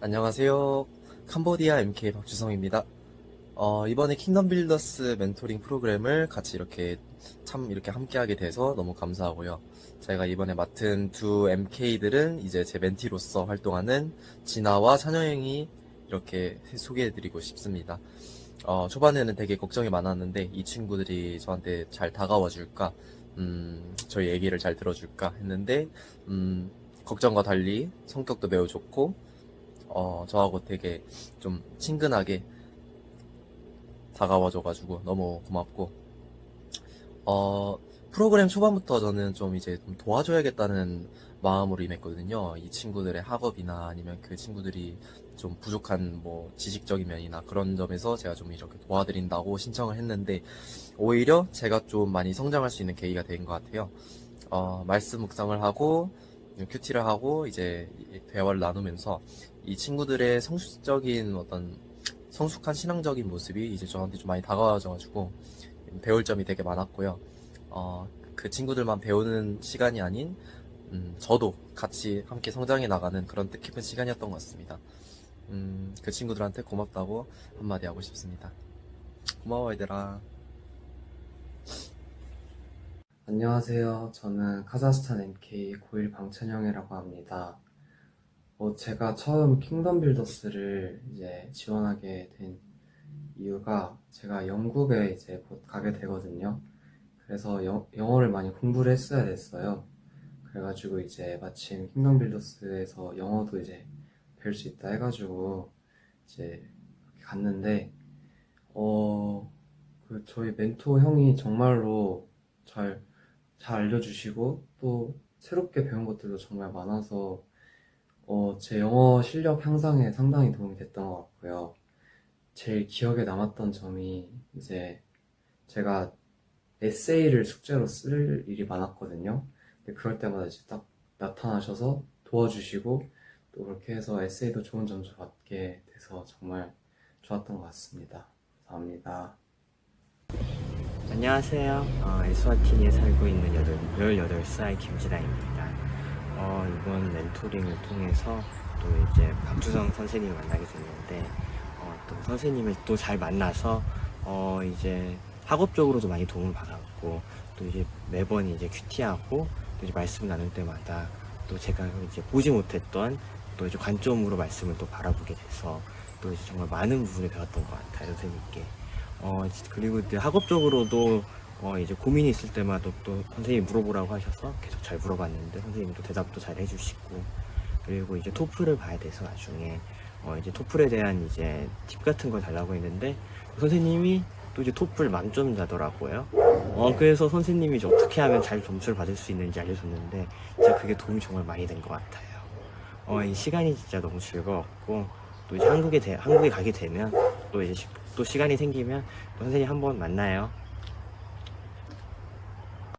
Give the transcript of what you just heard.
안녕하세요. 캄보디아 MK 박주성입니다. 어, 이번에 킹덤 빌더스 멘토링 프로그램을 같이 이렇게 참 이렇게 함께하게 돼서 너무 감사하고요. 제가 이번에 맡은 두 MK들은 이제 제 멘티로서 활동하는 진아와 찬영이 이렇게 소개해드리고 싶습니다. 어, 초반에는 되게 걱정이 많았는데 이 친구들이 저한테 잘 다가와 줄까, 음, 저희 얘기를 잘 들어줄까 했는데, 음, 걱정과 달리 성격도 매우 좋고, 어, 저하고 되게 좀 친근하게 다가와줘가지고 너무 고맙고, 어, 프로그램 초반부터 저는 좀 이제 좀 도와줘야겠다는 마음으로 임했거든요. 이 친구들의 학업이나 아니면 그 친구들이 좀 부족한 뭐 지식적인 면이나 그런 점에서 제가 좀 이렇게 도와드린다고 신청을 했는데, 오히려 제가 좀 많이 성장할 수 있는 계기가 된 것 같아요. 어, 말씀 묵상을 하고, 큐티를 하고, 이제 대화를 나누면서 이 친구들의 성숙적인 어떤 성숙한 신앙적인 모습이 이제 저한테 좀 많이 다가와져가지고 배울 점이 되게 많았고요. 어, 그 친구들만 배우는 시간이 아닌 음, 저도 같이 함께 성장해 나가는 그런 뜻깊은 시간이었던 것 같습니다. 음, 그 친구들한테 고맙다고 한마디 하고 싶습니다. 고마워 얘들아. 안녕하세요. 저는 카자흐스탄 MK 고일 방찬영이라고 합니다. 어, 제가 처음 킹덤 빌더스를 이제 지원하게 된 이유가 제가 영국에 이제 곧 가게 되거든요. 그래서 영, 영어를 많이 공부를 했어야 됐어요. 그래가지고 이제 마침 킹덤 빌더스에서 영어도 이제 배울 수 있다 해가지고 이제 갔는데 어, 그 저희 멘토 형이 정말로 잘 잘 알려주시고 또 새롭게 배운 것들도 정말 많아서 어, 제 영어 실력 향상에 상당히 도움이 됐던 것 같고요. 제일 기억에 남았던 점이 이제 제가 에세이를 숙제로 쓸 일이 많았거든요. 근데 그럴 때마다 이제 딱 나타나셔서 도와주시고 또 그렇게 해서 에세이도 좋은 점수 받게 돼서 정말 좋았던 것 같습니다. 감사합니다. 안녕하세요. 어, 에스와티니에 살고 있는 18, 18살 김진아입니다. 어, 이번 멘토링을 통해서 또 이제 박주성 선생님을 만나게 됐는데, 어, 또 선생님을 또 잘 만나서, 어, 이제 학업적으로도 많이 도움을 받았고, 또 이제 매번 이제 큐티하고, 또 이제 말씀을 나눌 때마다 또 제가 이제 보지 못했던 또 이제 관점으로 말씀을 또 바라보게 돼서, 또 이제 정말 많은 부분을 배웠던 것 같아요, 선생님께. 어, 그리고 이제 학업적으로도 어, 이제 고민이 있을 때마다 또 선생님이 물어보라고 하셔서 계속 잘 물어봤는데 선생님이 또 대답도 잘 해주시고 그리고 이제 토플을 봐야 돼서 나중에 어, 이제 토플에 대한 이제 팁 같은 걸 달라고 했는데 선생님이 또 이제 토플 만점자더라고요. 어, 그래서 선생님이 어떻게 하면 잘 점수를 받을 수 있는지 알려줬는데 진짜 그게 도움이 정말 많이 된 것 같아요. 어, 이 시간이 진짜 너무 즐거웠고 또 이제 한국에 대, 한국에 가게 되면 또 시- 또 시간이 생기면 또 선생님 한번 만나요.